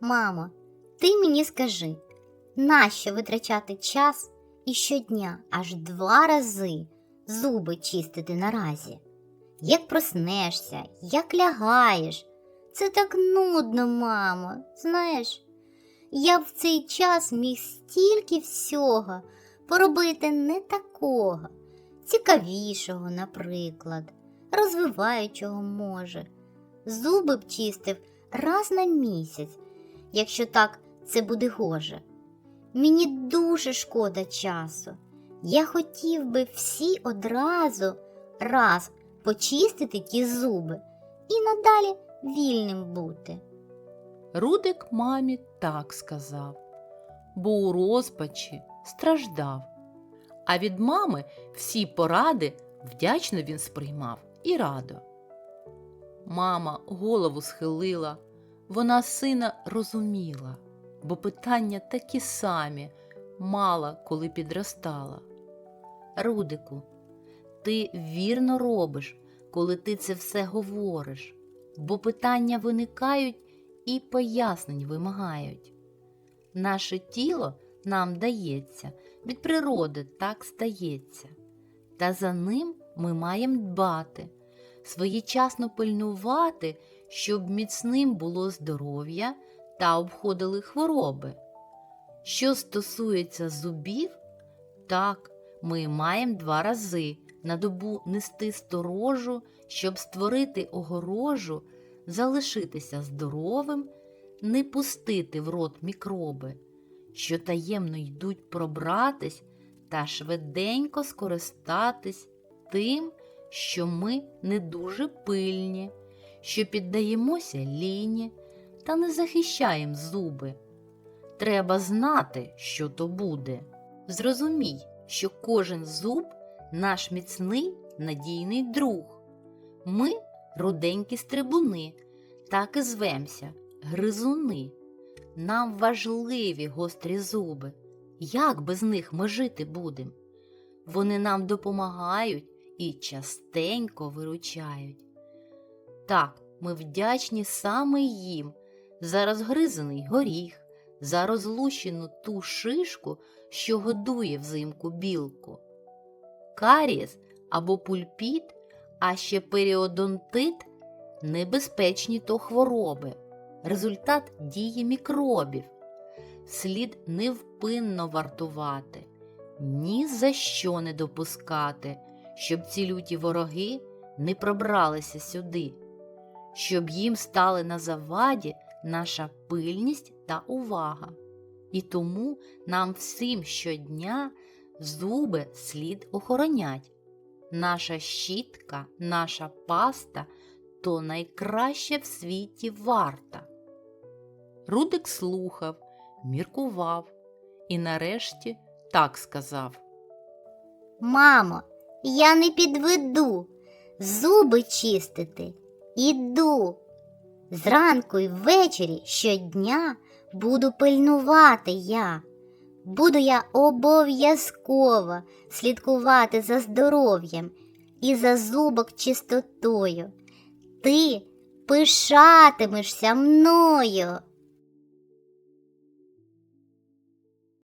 Мамо, ти мені скажи, нащо витрачати час і щодня аж два рази зуби чистити наразі? Як проснешся, як лягаєш. Це так нудно, мамо, знаєш. Я в цей час міг стільки всього поробити не такого, цікавішого, наприклад, розвиваючого може. Зуби б чистив раз на місяць, якщо так це буде гоже. Мені дуже шкода часу. Я хотів би всі одразу раз почистити ті зуби і надалі вільним бути. Рудик мамі так сказав, бо у розпачі страждав. А від мами всі поради вдячно він сприймав і радо. Мама голову схилила, вона сина розуміла, бо питання такі самі мала, коли підростала. Рудику, ти вірно робиш, коли ти це все говориш, бо питання виникають і пояснень вимагають. Наше тіло нам дається, від природи так стається, та за ним ми маємо дбати, своєчасно пильнувати, щоб міцним було здоров'я та обходили хвороби. Що стосується зубів, так, ми маємо два рази на добу нести сторожу, щоб створити огорожу, залишитися здоровим, не пустити в рот мікроби, що таємно йдуть пробратись та швиденько скористатись тим, що ми не дуже пильні, що піддаємося ліні та не захищаємо зуби. Треба знати, що то буде. Зрозумій, що кожен зуб наш міцний надійний друг. Ми руденькі стрибуни, так і звемся, гризуни. Нам важливі гострі зуби. Як без них ми жити будем? Вони нам допомагають і частенько виручають. Так, ми вдячні саме їм за розгризаний горіх, за розлущену ту шишку, що годує взимку білку. Карієс або пульпіт, а ще періодонтит небезпечні то хвороби, результат дії мікробів. Слід невпинно вартувати, ні за що не допускати, щоб ці люті вороги не пробралися сюди, щоб їм стали на заваді наша пильність та увага. І тому нам всім щодня зуби слід охоронять. Наша щітка, наша паста то найкраще в світі варта. Рудик слухав, міркував і нарешті так сказав. Мамо, я не підведу, зуби чистити іду. Зранку й ввечері щодня буду пильнувати я. Буду я обов'язково слідкувати за здоров'ям і за зубок чистотою. Ти пишатимешся мною.